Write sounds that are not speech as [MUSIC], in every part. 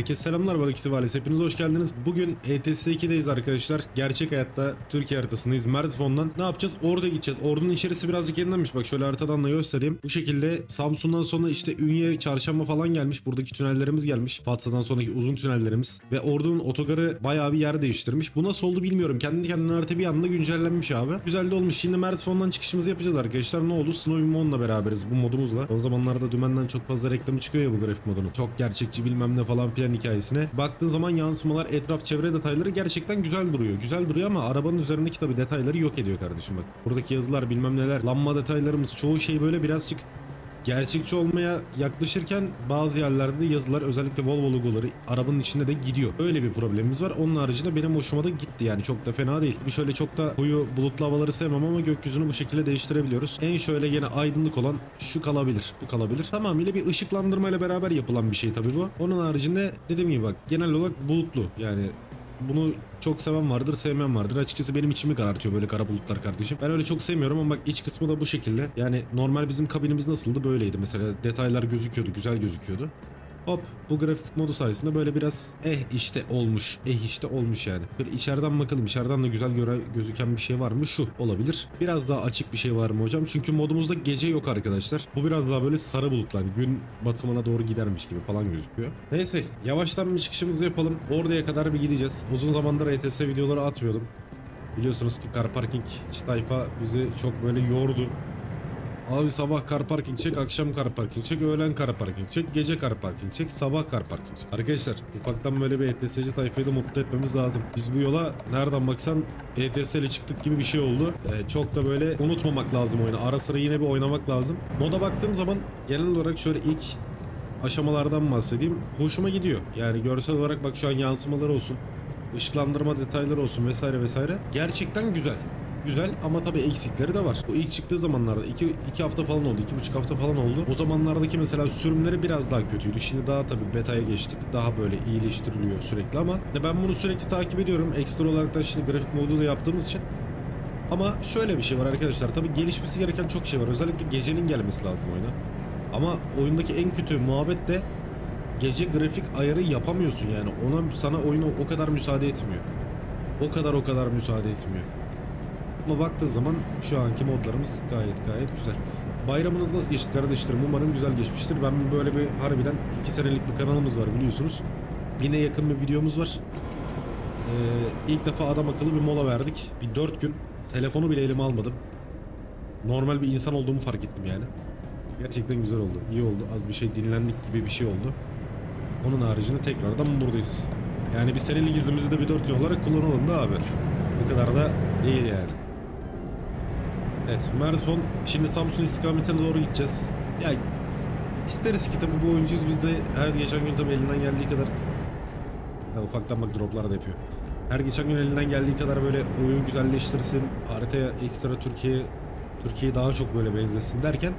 Herkese selamlar Balık İtibariyle. Hepiniz hoş geldiniz. Bugün E ETS 2'deyiz arkadaşlar. Gerçek hayatta Türkiye haritasındayız. Merzifon'dan. Ne yapacağız? Orada gideceğiz. Ordunun içerisi birazcık yenilenmiş. Bak şöyle haritadan da göstereyim. Bu şekilde Samsun'dan sonra işte Ünye, Çarşamba falan gelmiş. Buradaki tünellerimiz gelmiş. Fatsa'dan sonraki uzun tünellerimiz. Ve ordunun otogarı bayağı bir yer değiştirmiş. Bu nasıl oldu bilmiyorum. Kendi kendine harita bir anda güncellenmiş abi. Güzel de olmuş. Şimdi Merzifon'dan çıkışımızı yapacağız arkadaşlar. Ne oldu? Snowy Moon'la beraberiz bu modumuzla. O zamanlarda dümenden çok fazla reklamı çıkıyor ya bu grafik modunun. Çok gerçekçi bilmem ne falan filan hikayesine. Baktığın zaman yansımalar, etraf, çevre detayları gerçekten güzel duruyor. Güzel duruyor ama arabanın üzerindeki tabii detayları yok ediyor kardeşim bak. Buradaki yazılar bilmem neler, lamba detaylarımız çoğu şey böyle birazcık gerçekçi olmaya yaklaşırken bazı yerlerde yazılar özellikle Volvo logoları arabanın içinde de gidiyor. Öyle bir problemimiz var. Onun haricinde benim hoşuma da gitti yani çok da fena değil. Bir şöyle çok da koyu bulutlu havaları sevmem ama gökyüzünü bu şekilde değiştirebiliyoruz. En şöyle yine aydınlık olan şu kalabilir. Bu kalabilir. Tamamıyla bir ışıklandırmayla beraber yapılan bir şey tabii bu. Onun haricinde dediğim gibi bak genel olarak bulutlu yani bunu çok seven vardır, sevmeyen vardır. Açıkçası benim içimi karartıyor böyle kara bulutlar kardeşim. Ben öyle çok sevmiyorum ama bak iç kısmı da bu şekilde. Yani normal bizim kabinimiz nasıldı? Böyleydi. Mesela detaylar gözüküyordu, güzel gözüküyordu. Hop bu grafik modu sayesinde böyle biraz eh işte olmuş. Eh işte olmuş yani. Böyle içeriden bakalım. İçeriden de güzel göre, gözüken bir şey var mı? Şu olabilir. Biraz daha açık bir şey var mı hocam? Çünkü modumuzda gece yok arkadaşlar. Bu biraz daha böyle sarı bulutlar. Gün batımına doğru gidermiş gibi falan gözüküyor. Neyse yavaştan bir çıkışımızı yapalım. Oraya kadar bir gideceğiz. Uzun zamandır ETS videoları atmıyordum. Biliyorsunuz ki car parking tayfa bizi çok böyle yordu. Abi sabah kar parking çek, akşam kar parking çek, öğlen kar parking çek, gece kar parking çek, sabah kar parking çek. Arkadaşlar ufaktan böyle bir ETS'ci tayfayı da mutlu etmemiz lazım. Biz bu yola nereden baksan ETS ile çıktık gibi bir şey oldu. Ee, çok da böyle unutmamak lazım oyunu. Ara sıra yine bir oynamak lazım. Moda baktığım zaman genel olarak şöyle ilk aşamalardan bahsedeyim. Hoşuma gidiyor. Yani görsel olarak bak şu an yansımaları olsun, ışıklandırma detayları olsun vesaire vesaire. Gerçekten güzel. Güzel ama tabii eksikleri de var. Bu ilk çıktığı zamanlarda 2 2 hafta falan oldu. 2,5 hafta falan oldu. O zamanlardaki mesela sürümleri biraz daha kötüydü. Şimdi daha tabii beta'ya geçtik. Daha böyle iyileştiriliyor sürekli ama ben bunu sürekli takip ediyorum. Ekstra olarak da şimdi grafik modu da yaptığımız için. Ama şöyle bir şey var arkadaşlar. Tabii gelişmesi gereken çok şey var. Özellikle gecenin gelmesi lazım oyuna. Ama oyundaki en kötü muhabbet de gece grafik ayarı yapamıyorsun yani. Ona sana oyunu o kadar müsaade etmiyor. O kadar o kadar müsaade etmiyor. Ama baktığı zaman şu anki modlarımız gayet gayet güzel. Bayramınız nasıl geçti kardeşlerim? Umarım güzel geçmiştir. Ben böyle bir harbiden 2 senelik bir kanalımız var biliyorsunuz. Bine yakın bir videomuz var. Ee, ilk defa adam akıllı bir mola verdik. Bir 4 gün telefonu bile elime almadım. Normal bir insan olduğumu fark ettim yani. Gerçekten güzel oldu. iyi oldu. Az bir şey dinlendik gibi bir şey oldu. Onun haricinde tekrardan buradayız. Yani bir senelik izimizi de bir 4 gün olarak kullanalım da abi. Bu kadar da değil yani. Evet Merzfon şimdi Samsun istikametine doğru gideceğiz. Ya isteriz ki tabii bu oyuncuyuz biz de her geçen gün tabii elinden geldiği kadar ya ufaktan bak droplar da yapıyor. Her geçen gün elinden geldiği kadar böyle oyunu güzelleştirsin, haritaya ekstra Türkiye Türkiye'ye daha çok böyle benzesin derken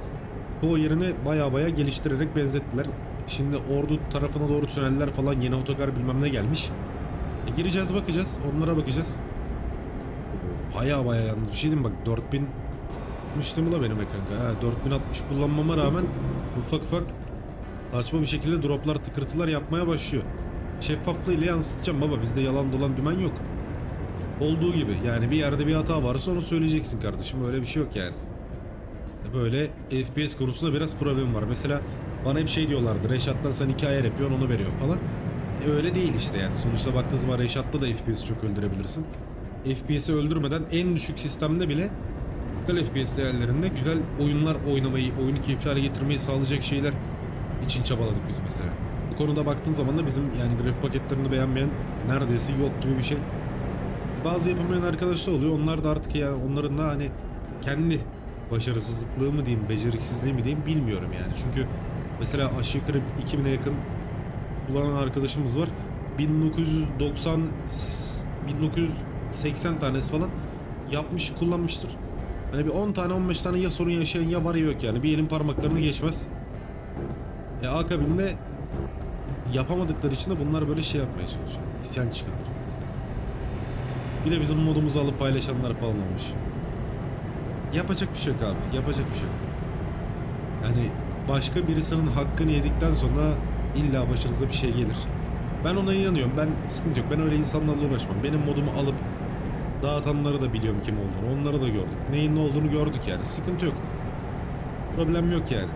bu yerini baya baya geliştirerek benzettiler. Şimdi Ordu tarafına doğru tüneller falan yeni otogar bilmem ne gelmiş. E, gireceğiz bakacağız onlara bakacağız. Baya baya yalnız bir şey diyeyim mi? bak 4000 Mıştım la benim ekran. Ha, 4060 kullanmama rağmen ufak ufak saçma bir şekilde droplar tıkırtılar yapmaya başlıyor. Şeffaflığıyla yansıtacağım baba bizde yalan dolan dümen yok. Olduğu gibi yani bir yerde bir hata varsa onu söyleyeceksin kardeşim öyle bir şey yok yani. Böyle FPS konusunda biraz problem var. Mesela bana hep şey diyorlardı Reşat'tan sen ayar yapıyorsun onu veriyorsun falan. E öyle değil işte yani. Sonuçta baktığın zaman Reşat'ta da FPS'i çok öldürebilirsin. FPS'i öldürmeden en düşük sistemde bile güzel FPS değerlerinde güzel oyunlar oynamayı, oyunu keyifli hale getirmeyi sağlayacak şeyler için çabaladık biz mesela. Bu konuda baktığın zaman da bizim yani grafik paketlerini beğenmeyen neredeyse yok gibi bir şey. Bazı yapamayan arkadaşlar oluyor. Onlar da artık yani onların da hani kendi başarısızlıklığı mı diyeyim, beceriksizliği mi diyeyim bilmiyorum yani. Çünkü mesela aşağı yukarı 2000'e yakın kullanan arkadaşımız var. 1990 1980 tanesi falan yapmış kullanmıştır. Hani bir 10 tane 15 tane ya sorun yaşayan ya var ya yok yani. Bir elin parmaklarını geçmez. E akabinde yapamadıkları için de bunlar böyle şey yapmaya çalışıyor. İsyan çıkartıyor. Bir de bizim modumuzu alıp paylaşanlar falan olmuş. Yapacak bir şey yok abi. Yapacak bir şey yok. Yani başka birisinin hakkını yedikten sonra illa başınıza bir şey gelir. Ben ona inanıyorum. Ben sıkıntı yok. Ben öyle insanlarla uğraşmam. Benim modumu alıp dağıtanları da biliyorum kim olduğunu. Onları da gördük. Neyin ne olduğunu gördük yani. Sıkıntı yok. Problem yok yani.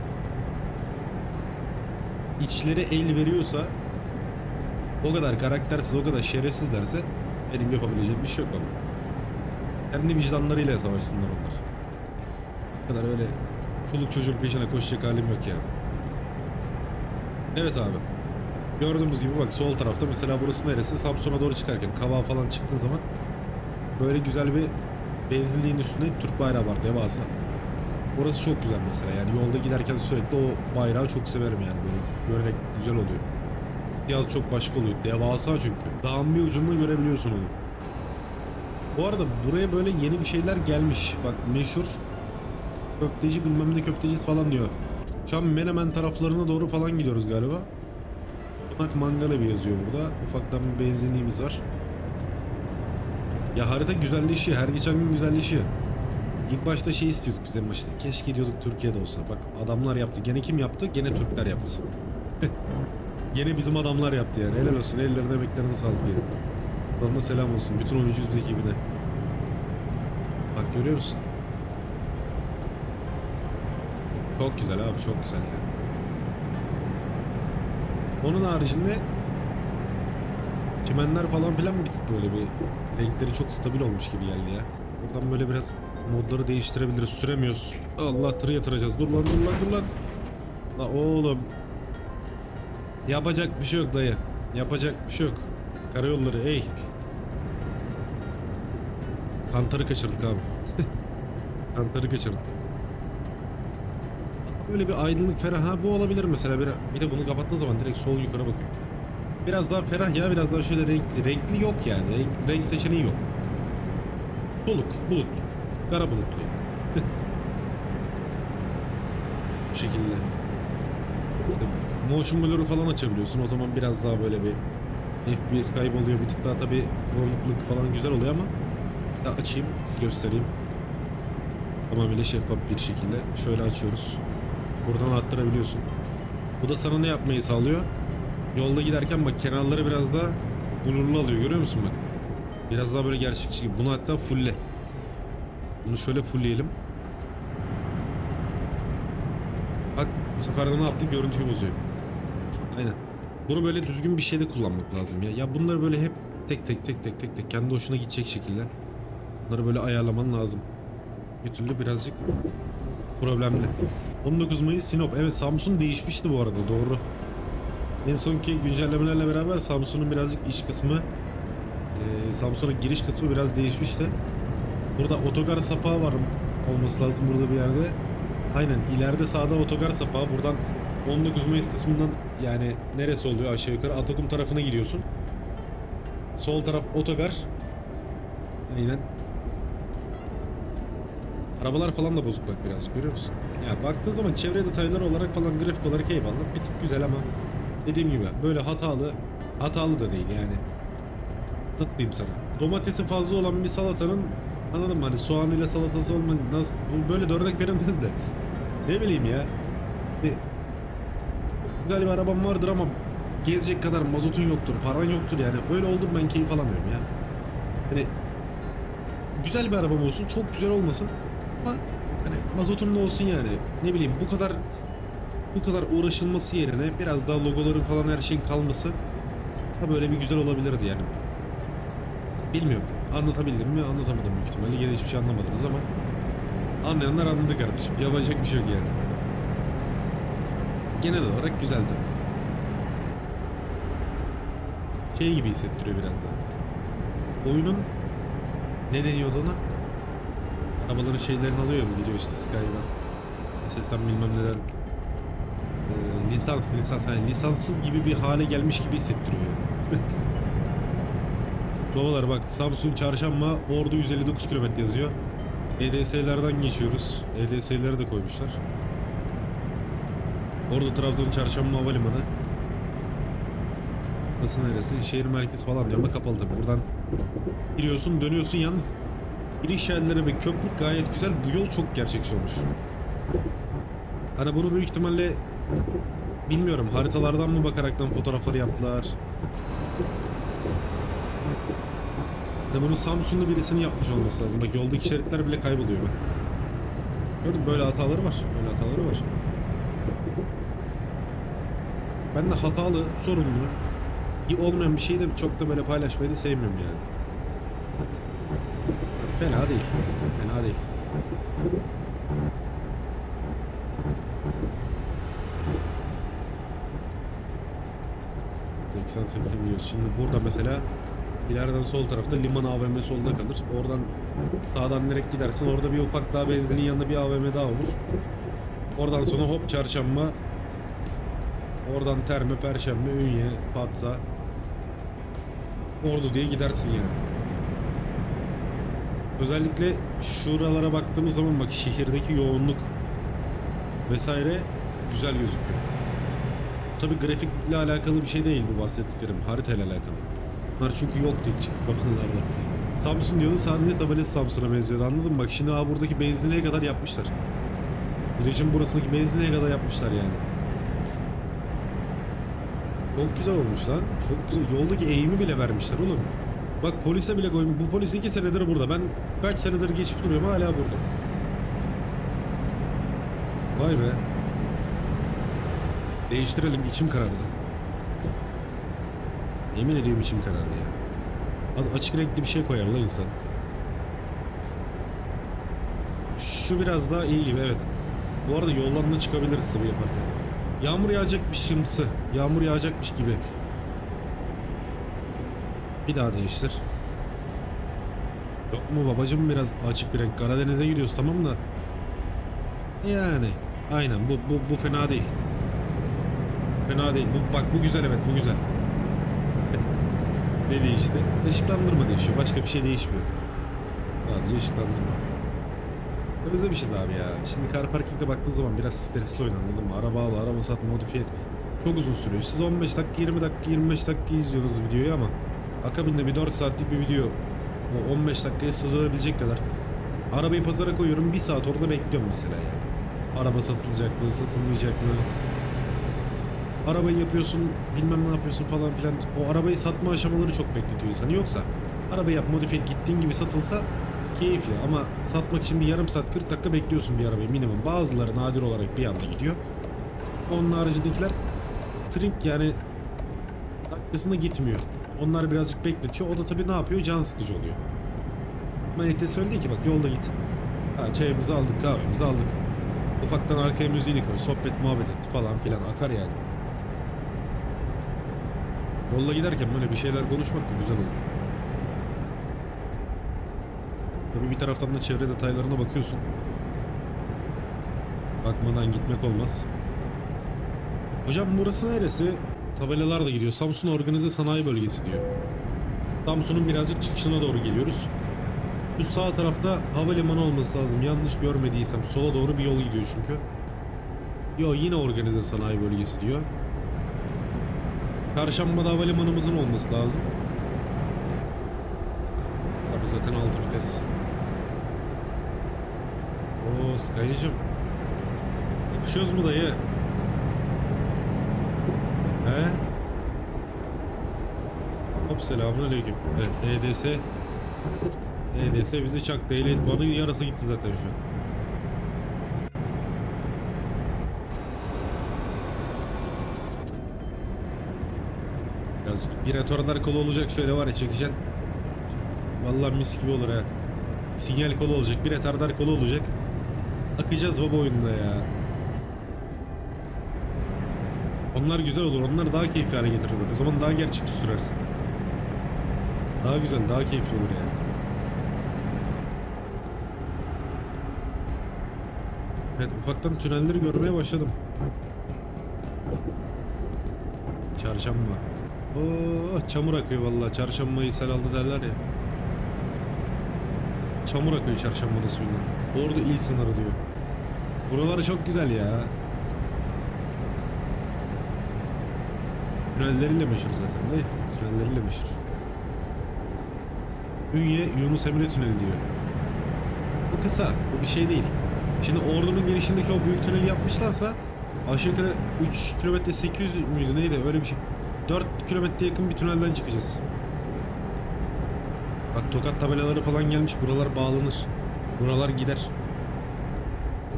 İçleri el veriyorsa o kadar karaktersiz, o kadar şerefsizlerse benim yapabileceğim bir şey yok baba. Kendi vicdanlarıyla savaşsınlar onlar. O kadar öyle çoluk çocuğun peşine koşacak halim yok ya. Evet abi. Gördüğümüz gibi bak sol tarafta mesela burası neresi? Samsun'a doğru çıkarken Kava falan çıktığın zaman böyle güzel bir benzinliğin üstünde Türk bayrağı var devasa. Orası çok güzel mesela yani yolda giderken sürekli o bayrağı çok severim yani böyle görerek güzel oluyor. Siyah çok başka oluyor. Devasa çünkü. Dağın bir ucunu görebiliyorsun onu. Bu arada buraya böyle yeni bir şeyler gelmiş. Bak meşhur köfteci bilmem ne köftecisi falan diyor. Şu an Menemen taraflarına doğru falan gidiyoruz galiba. Konak Mangalevi yazıyor burada. Ufaktan bir benzinliğimiz var. Ya harita güzelleşiyor. Her geçen gün güzelleşiyor. İlk başta şey istiyorduk biz en başta. Keşke diyorduk Türkiye'de olsa. Bak adamlar yaptı. Gene kim yaptı? Gene Türkler yaptı. [LAUGHS] Gene bizim adamlar yaptı yani. Helal olsun. Ellerine emeklerine sağlık diyelim. Da selam olsun. Bütün oyuncu ekibine. Bak görüyor musun? Çok güzel abi. Çok güzel yani. Onun haricinde çimenler falan filan bir tık böyle bir renkleri çok stabil olmuş gibi geldi ya. Buradan böyle biraz modları değiştirebiliriz. Süremiyoruz. Allah tırı yatıracağız. Dur lan dur lan dur lan. La oğlum. Yapacak bir şey yok dayı. Yapacak bir şey yok. Karayolları ey. Kantarı kaçırdık abi. [LAUGHS] Kantarı kaçırdık. Böyle bir aydınlık ferah ha bu olabilir mesela bir, bir de bunu kapattığın zaman direkt sol yukarı bakıyor. Biraz daha ferah ya biraz daha şöyle renkli. Renkli yok yani. Renk, renk seçeneği yok. Soluk, bulutlu. Kara bulutlu. [LAUGHS] Bu şekilde. İşte motion blur'u falan açabiliyorsun. O zaman biraz daha böyle bir FPS kayboluyor. Bir tık daha tabi bulanıklık falan güzel oluyor ama ya açayım, göstereyim. Tamamıyla şeffaf bir şekilde. Şöyle açıyoruz. Buradan arttırabiliyorsun. Bu da sana ne yapmayı sağlıyor? Yolda giderken bak kenarları biraz daha blurlu alıyor. Görüyor musun bak? Biraz daha böyle gerçekçi gibi. Bunu hatta fulle. Bunu şöyle fullleyelim. Bak bu sefer de ne yaptı? Görüntüyü bozuyor. Aynen. Bunu böyle düzgün bir şeyde kullanmak lazım ya. Ya bunları böyle hep tek tek tek tek tek tek kendi hoşuna gidecek şekilde. Bunları böyle ayarlaman lazım. Bir türlü birazcık problemli. 19 Mayıs Sinop. Evet Samsun değişmişti bu arada doğru. En sonki güncellemelerle beraber Samsun'un birazcık iç kısmı e, Samsun'a giriş kısmı biraz değişmişti. Burada otogar sapağı var olması lazım burada bir yerde. Aynen ileride sağda otogar sapağı buradan 19 Mayıs kısmından yani neresi oluyor aşağı yukarı Atakum tarafına gidiyorsun. Sol taraf otogar. Aynen. Arabalar falan da bozuk bak birazcık görüyor musun? Ya baktığın zaman çevre detayları olarak falan grafik olarak eyvallah bir tık güzel ama dediğim gibi böyle hatalı hatalı da değil yani. Nasıl diyeyim sana? Domatesi fazla olan bir salatanın anladın mı? Hani soğanıyla salatası olma nasıl? Böyle de örnek verilmez de. Ne bileyim ya? Bir, bir arabam vardır ama gezecek kadar mazotun yoktur paran yoktur yani. Öyle oldum ben keyif alamıyorum ya. Hani güzel bir arabam olsun çok güzel olmasın. Ama hani mazotum da olsun yani. Ne bileyim bu kadar bu kadar uğraşılması yerine biraz daha logoların falan her şeyin kalması ha böyle bir güzel olabilirdi yani Bilmiyorum. Anlatabildim mi? Anlatamadım büyük ihtimalle. Yine hiçbir şey anlamadınız ama anlayanlar anladı kardeşim. Yapacak bir şey yok yani. Genel olarak güzel tabii. Şey gibi hissettiriyor biraz daha. Oyunun ne deniyordu ona? Arabaların şeylerini alıyor mu gidiyor işte Sky'dan. Sesten bilmem neler. Ee, lisans, lisans. Yani lisanssız gibi bir hale gelmiş gibi hissettiriyor. [LAUGHS] Babalar bak Samsun Çarşamba Ordu 159 km yazıyor. EDS'lerden geçiyoruz. EDS'leri de koymuşlar. Ordu Trabzon Çarşamba Havalimanı. Burası neresi? Şehir merkezi falan diyor ama kapalı tabii. Buradan giriyorsun dönüyorsun yalnız giriş yerleri ve köprü gayet güzel. Bu yol çok gerçekçi olmuş. Hani bunu büyük ihtimalle bilmiyorum haritalardan mı bakaraktan fotoğrafları yaptılar. Ya bunu Samsunlu birisinin yapmış olması lazım. Bak yoldaki şeritler bile kayboluyor bak. Gördün böyle hataları var. Böyle hataları var. Ben de hatalı, sorunlu, iyi olmayan bir şeyi de çok da böyle paylaşmayı da sevmiyorum yani. Fena değil. Fena değil. ...80-80 gidiyoruz. Şimdi burada mesela... ...ileriden sol tarafta liman AVM solda kalır. Oradan sağdan direkt gidersin. Orada bir ufak daha benzinin yanında bir AVM daha olur. Oradan sonra hop çarşamba... ...oradan Terme, Perşembe, Ünye, Patsa... ...Ordu diye gidersin yani. Özellikle şuralara baktığımız zaman bak şehirdeki yoğunluk vesaire güzel gözüküyor. Tabi grafikle alakalı bir şey değil bu bahsettiklerim. Haritayla alakalı. Bunlar çünkü yoktu ilk çıktı zamanlarda. Samsun diyordu sadece tabelası Samsun'a benziyordu anladın mı? Bak şimdi ha buradaki benzinliğe kadar yapmışlar. Virajın burasındaki benzinliğe kadar yapmışlar yani. Çok güzel olmuş lan. Çok güzel. Yoldaki eğimi bile vermişler oğlum. Bak polise bile koymuş. Bu polis iki senedir burada. Ben kaç senedir geçip duruyorum hala burada. Vay be. Değiştirelim içim karardı. Yemin ediyorum içim karardı ya. Az açık renkli bir şey koyar la insan. Şu biraz daha iyi gibi evet. Bu arada yoldan da çıkabiliriz tabii yaparken. Yağmur yağacakmış şımsı. Yağmur yağacakmış gibi. Bir daha değiştir. Yok mu babacım biraz açık bir renk. Karadeniz'e gidiyoruz tamam da. Yani. Aynen bu, bu, bu fena değil. Fena değil. Bu, bak bu güzel evet bu güzel. [LAUGHS] ne değişti? Işıklandırma değişiyor. Başka bir şey değişmiyor. Sadece ışıklandırma. Özlemişiz abi ya. Şimdi car parking'de baktığın zaman biraz stresli oyun anladın mı? Araba al, araba sat, modifiye et. Çok uzun sürüyor. Siz 15 dakika, 20 dakika, 25 dakika izliyorsunuz videoyu ama akabinde bir 4 saatlik bir video o 15 dakikaya sığdırabilecek kadar arabayı pazara koyuyorum bir saat orada bekliyorum mesela yani. Araba satılacak mı, satılmayacak mı? Arabayı yapıyorsun, bilmem ne yapıyorsun falan filan. O arabayı satma aşamaları çok bekletiyor insanı. Yoksa arabayı yap, modifiye gittiğin gibi satılsa keyifli ama satmak için bir yarım saat 40 dakika bekliyorsun bir arabayı minimum. Bazıları nadir olarak bir anda gidiyor. Onun haricindekiler trink yani dakikasında gitmiyor. Onlar birazcık bekletiyor. O da tabii ne yapıyor? Can sıkıcı oluyor. ETS söyledi ki bak yolda git. Ha, çayımızı aldık, kahvemizi aldık. Ufaktan arkaya müziğini koy, sohbet muhabbet et falan filan akar yani. Yolda giderken böyle bir şeyler konuşmak da güzel oluyor. Tabii bir taraftan da çevre detaylarına bakıyorsun. Bakmadan gitmek olmaz. Hocam burası neresi? Tabelalar da gidiyor. Samsun Organize Sanayi Bölgesi diyor. Samsun'un birazcık çıkışına doğru geliyoruz. Şu sağ tarafta havalimanı olması lazım. Yanlış görmediysem sola doğru bir yol gidiyor çünkü. Yo yine Organize Sanayi Bölgesi diyor. Çarşamba'da havalimanımızın olması lazım. Tabi zaten 6 vites. Oo Sky'cım. Yakışıyoruz mu dayı? He? Hop selamünaleyküm. Evet EDS EDS bizi çaktı. Ehliyet puanı yarısı gitti zaten şu an. Biraz piratörler kolu olacak şöyle var ya çekeceksin. Vallahi mis gibi olur ha. Sinyal kolu olacak, bir retardar kolu olacak. Akacağız baba oyunda ya. Onlar güzel olur. Onlar daha keyifli hale getirir. O zaman daha gerçekçi sürersin. Daha güzel, daha keyifli olur yani. Evet, ufaktan tünelleri görmeye başladım. Çarşamba. Oo, çamur akıyor vallahi. Çarşambayı sel aldı derler ya. Çamur akıyor çarşambanın suyundan. Ordu il sınırı diyor. Buraları çok güzel ya. Tünelleriyle meşhur zaten değil Tünelleriyle meşhur. Ünye Yunus Emre Tüneli diyor. Bu kısa. Bu bir şey değil. Şimdi ordunun girişindeki o büyük tüneli yapmışlarsa Aşağı yukarı 3 kilometre 800 müydü neydi öyle bir şey. 4 kilometre yakın bir tünelden çıkacağız. Bak tokat tabelaları falan gelmiş buralar bağlanır. Buralar gider.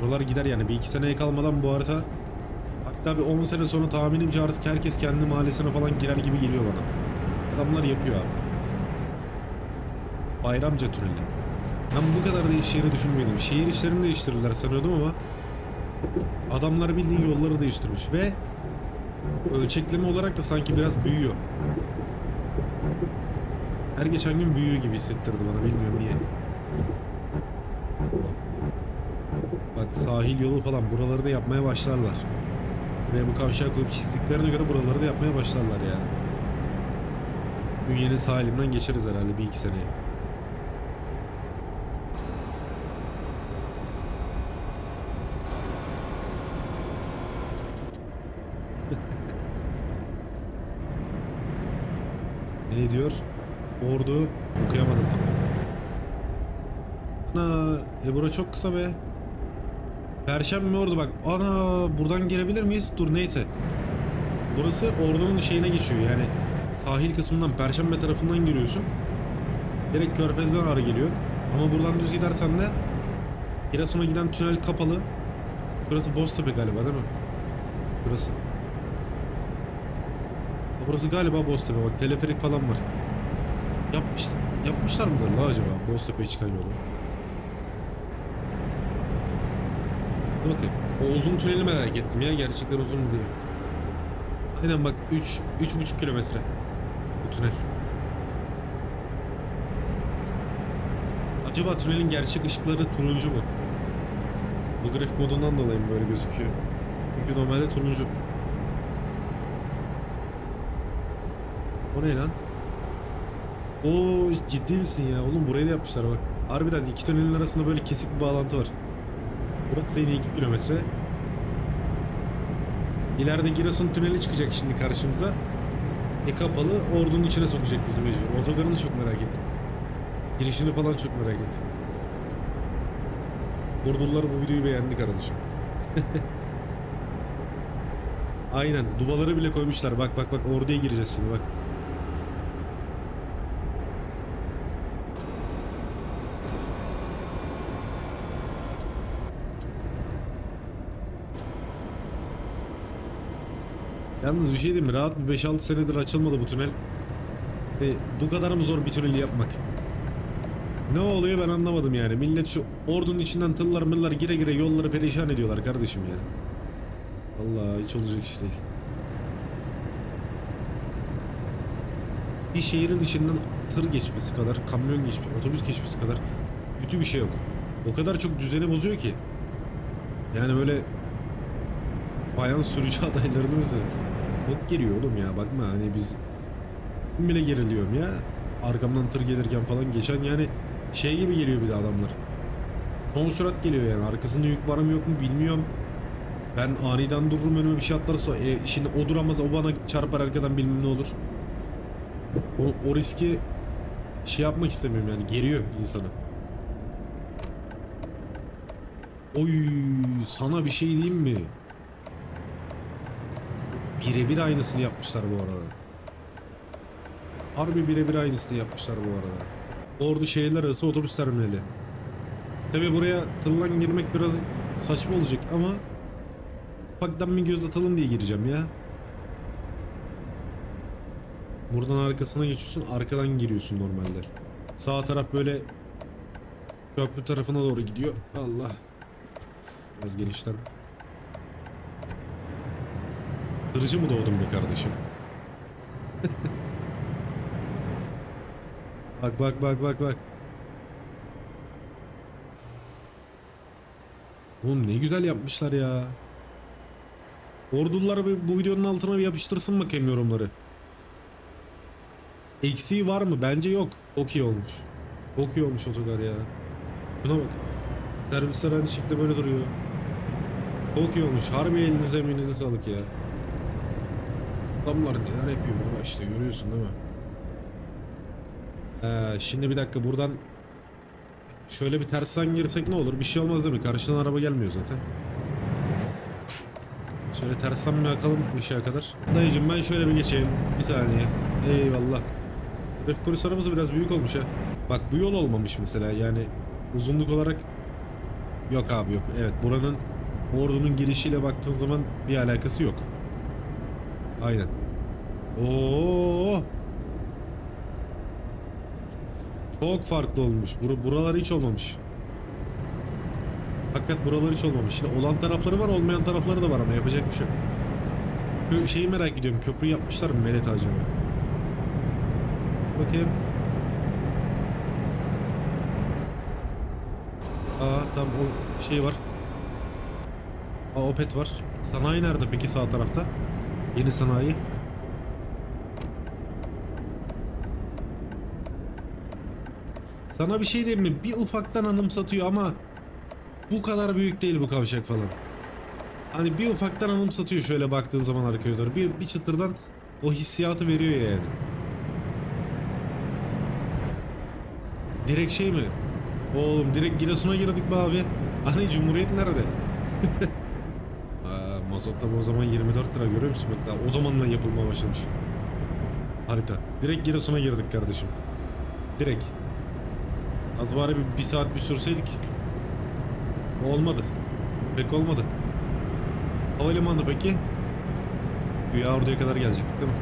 Buralar gider yani bir iki seneye kalmadan bu harita hatta bir 10 sene sonra tahminimce artık herkes kendi mahallesine falan girer gibi geliyor bana. Adamlar yapıyor abi. Bayramca tüneli. Ben bu kadar değişeceğini düşünmüyordum. Şehir işlerini değiştirirler sanıyordum ama adamlar bildiğin yolları değiştirmiş ve ölçekleme olarak da sanki biraz büyüyor. Her geçen gün büyüyor gibi hissettirdi bana bilmiyorum niye. Bak sahil yolu falan buraları da yapmaya başlarlar. Ve bu kavşağı koyup çizdiklerine göre buraları da yapmaya başlarlar yani. Dünyanın sahilinden geçeriz herhalde bir iki seneye. Ne diyor? Ordu okuyamadım tam. Ana, e bura çok kısa be. Perşembe ordu bak. Ana, buradan girebilir miyiz? Dur neyse. Burası ordunun şeyine geçiyor yani. Sahil kısmından Perşembe tarafından giriyorsun. Direkt Körfez'den ağrı geliyor. Ama buradan düz gidersen de Giresun'a giden tünel kapalı. Burası Boztepe galiba değil mi? Burası. Burası galiba Boztepe bak teleferik falan var. Yapmış, yapmışlar mı la acaba Boztepe'ye çıkan yolu? Bakayım. O uzun tüneli merak ettim ya gerçekten uzun mu diye. Aynen bak 3 3,5 kilometre bu tünel. Acaba tünelin gerçek ışıkları turuncu mu? Bu grafik modundan dolayı mı böyle gözüküyor? Çünkü normalde turuncu. O ne lan? Oo ciddi misin ya? Oğlum burayı da yapmışlar bak. Harbiden iki tünelin arasında böyle kesik bir bağlantı var. Burası da yine 2 kilometre. İleride Giresun tüneli çıkacak şimdi karşımıza. E kapalı, ordunun içine sokacak bizi mecbur. Otogarını çok merak ettim. Girişini falan çok merak ettim. Ordulular bu videoyu beğendi kardeşim. [LAUGHS] Aynen, duvaları bile koymuşlar. Bak bak bak orduya gireceğiz şimdi bak. Yalnız bir şey diyeyim mi? Rahat bir 5-6 senedir açılmadı bu tünel. Ve bu kadar mı zor bir tüneli yapmak? Ne oluyor ben anlamadım yani. Millet şu ordunun içinden tıllar mıllar gire gire yolları perişan ediyorlar kardeşim ya. Allah hiç olacak iş değil. Bir şehrin içinden tır geçmesi kadar, kamyon geçmesi, otobüs geçmesi kadar kötü bir şey yok. O kadar çok düzeni bozuyor ki. Yani böyle bayan sürücü [LAUGHS] adaylarını mesela bok geliyor oğlum ya bakma. Hani biz bile geriliyorum ya. Arkamdan tır gelirken falan geçen yani şey gibi geliyor bir de adamlar. Son sürat geliyor yani. Arkasında yük var mı yok mu bilmiyorum. Ben aniden dururum önüme bir şey atlarsa e, şimdi o duramaz o bana çarpar arkadan bilmem ne olur. O, o riski şey yapmak istemiyorum yani geriyor insanı. Oy sana bir şey diyeyim mi? Birebir aynısını yapmışlar bu arada. Harbi birebir aynısını yapmışlar bu arada. Ordu şehirler arası otobüs terminali. Tabi buraya tırlan girmek biraz saçma olacak ama ufaktan bir göz atalım diye gireceğim ya. Buradan arkasına geçiyorsun arkadan giriyorsun normalde. Sağ taraf böyle köprü tarafına doğru gidiyor. Allah. Biraz genişten. Kırıcı mı doğdum be kardeşim? [LAUGHS] bak bak bak bak bak. Oğlum ne güzel yapmışlar ya. Ordular bir- bu videonun altına bir yapıştırsın bakayım yorumları. Eksiği var mı? Bence yok. Çok iyi olmuş. Çok iyi olmuş otogar ya. Şuna bak. Servisler aynı şekilde böyle duruyor. Çok iyi olmuş. Harbi elinize emeğinize sağlık ya. Adamlar neler yapıyor baba işte görüyorsun değil mi? Ee, şimdi bir dakika buradan şöyle bir tersten girsek ne olur? Bir şey olmaz değil mi? Karşıdan araba gelmiyor zaten. Şöyle tersten bir bakalım ışığa kadar. Dayıcım ben şöyle bir geçeyim. Bir saniye. Eyvallah. Trafik polis arabası biraz büyük olmuş ha. Bak bu yol olmamış mesela yani uzunluk olarak yok abi yok. Evet buranın ordunun girişiyle baktığın zaman bir alakası yok. Aynen. Oo. Çok farklı olmuş. Bur buralar hiç olmamış. Hakikat buralar hiç olmamış. Şimdi olan tarafları var olmayan tarafları da var ama yapacak bir şey yok. Şeyi merak ediyorum. Köprü yapmışlar mı Melet acaba? Bakayım. Aa tamam o şey var. Aa Opet var. Sanayi nerede peki sağ tarafta? Yeni sanayi. Sana bir şey diyeyim mi? Bir ufaktan anımsatıyor ama bu kadar büyük değil bu kavşak falan. Hani bir ufaktan anımsatıyor şöyle baktığın zaman arkaya. Bir, bir çıtırdan o hissiyatı veriyor yani. Direkt şey mi? Oğlum direkt Giresun'a girdik be abi. Hani Cumhuriyet nerede? [LAUGHS] Mazot tabi o zaman 24 lira görüyor musun? Bak daha o zamandan yapılmaya başlamış. Harita. Direkt Giresun'a girdik kardeşim. Direkt. Az bari bir, bir saat bir sürseydik. Olmadı. Pek olmadı. Havalimanı peki? Güya oraya kadar gelecektik değil mi?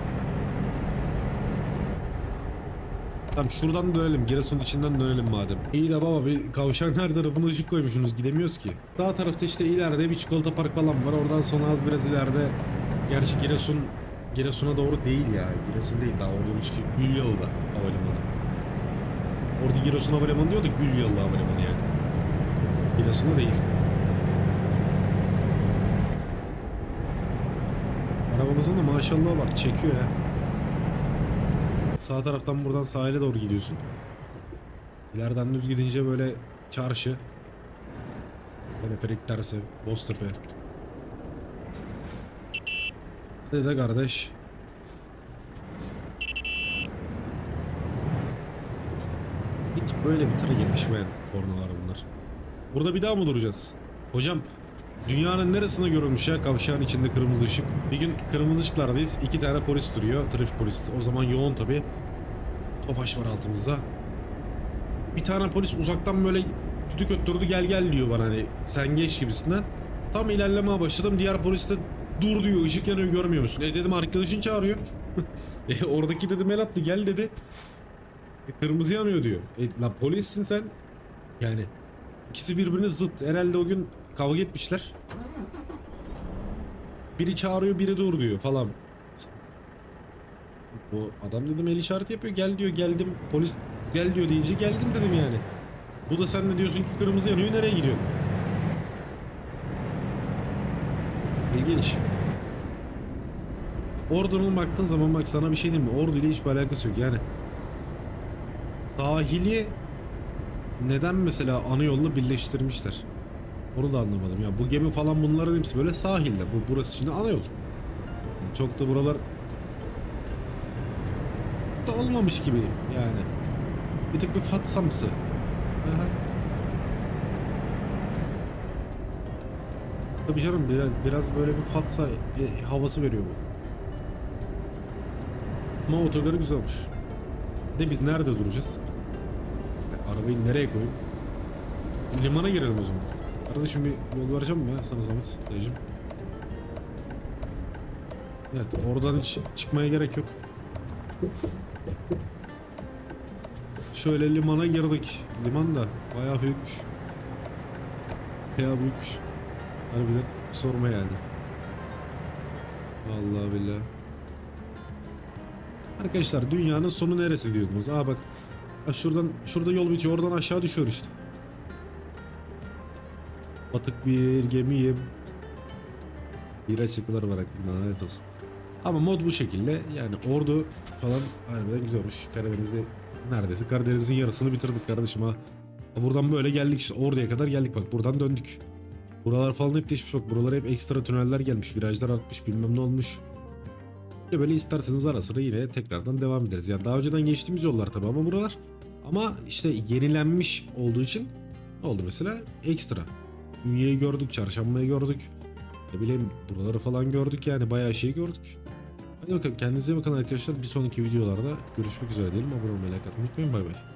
Tamam şuradan dönelim. Giresun'un içinden dönelim madem. İyi de baba bir kavşağın her tarafına ışık koymuşsunuz. Gidemiyoruz ki. Sağ tarafta işte ileride bir çikolata park falan var. Oradan sonra az biraz ileride. Gerçi Giresun Giresun'a doğru değil ya. Giresun değil daha oradan çıkıyor. Gülyalı'da havalimanı. Orada Giresun Havalimanı diyor da Gülyalı Havalimanı yani. Giresun'da değil. Arabamızın da maşallah var. Çekiyor ya. Sağ taraftan buradan sahile doğru gidiyorsun. İleriden düz gidince böyle çarşı. Teleferik tersi. Boztepe. Hadi de kardeş. Hiç böyle bir tıra yakışmayan kornalar bunlar. Burada bir daha mı duracağız? Hocam dünyanın neresinde görülmüş ya kavşağın içinde kırmızı ışık? Bir gün kırmızı ışıklardayız. iki tane polis duruyor. Trafik polisi. O zaman yoğun tabi. Tofaş var altımızda. Bir tane polis uzaktan böyle düdük öttürdü gel gel diyor bana hani sen geç gibisinden. Tam ilerlemeye başladım. Diğer polis de dur diyor ışık yanıyor görmüyor musun? E dedim arkadaşın çağırıyor. [LAUGHS] e oradaki dedim el attı gel dedi. E, kırmızı yanıyor diyor. E, la polissin sen. Yani ikisi birbirine zıt. Herhalde o gün kavga etmişler. Biri çağırıyor biri dur diyor falan. O adam dedim el işareti yapıyor gel diyor geldim polis gel diyor deyince geldim dedim yani. Bu da sen de diyorsun ki kırmızı yanıyor nereye gidiyorsun? İlginç. Ordu'nun baktığın zaman bak sana bir şey diyeyim mi? Ordu ile hiçbir alakası yok yani. Sahili neden mesela ana yolla birleştirmişler? Onu da anlamadım ya. Bu gemi falan bunların hepsi böyle sahilde. Bu burası şimdi ana yol. Yani çok da buralar da olmamış gibi yani. Bir tık bir fatsamsı. Aha. Tabii canım biraz, biraz böyle bir fatsa e, havası veriyor bu. Ama otogarı güzel olmuş. De biz nerede duracağız? Arabayı nereye koyayım? Limana girelim o zaman. Kardeşim bir yol vereceğim mi ya sana zahmet dayıcım? Evet oradan hiç çıkmaya gerek yok. Şöyle limana girdik. Liman da bayağı büyükmüş. Bayağı büyükmüş. Harbiden sorma yani. Vallahi billahi. Arkadaşlar dünyanın sonu neresi diyordunuz? Aa bak. Ha şuradan şurada yol bitiyor. Oradan aşağı düşüyor işte. Batık bir gemiyim. Bir açıklar var aklımda lanet olsun. Ama mod bu şekilde. Yani ordu falan harbiden güzel olmuş. Karadeniz'i neredeyse Karadeniz'in yarısını bitirdik kardeşim ha. Buradan böyle geldik işte orduya kadar geldik bak buradan döndük. Buralar falan hep değişmiş bak buralara hep ekstra tüneller gelmiş virajlar artmış bilmem ne olmuş. Böyle, böyle isterseniz ara sıra yine tekrardan devam ederiz. Yani daha önceden geçtiğimiz yollar tabi ama buralar. Ama işte yenilenmiş olduğu için ne oldu mesela? Ekstra. Ünye'yi gördük, Çarşamba'yı gördük. Ne bileyim buraları falan gördük yani bayağı şey gördük. Hadi bakalım kendinize bakın arkadaşlar. Bir sonraki videolarda görüşmek üzere diyelim. Abone olmayı, like atmayı unutmayın. Bay bay.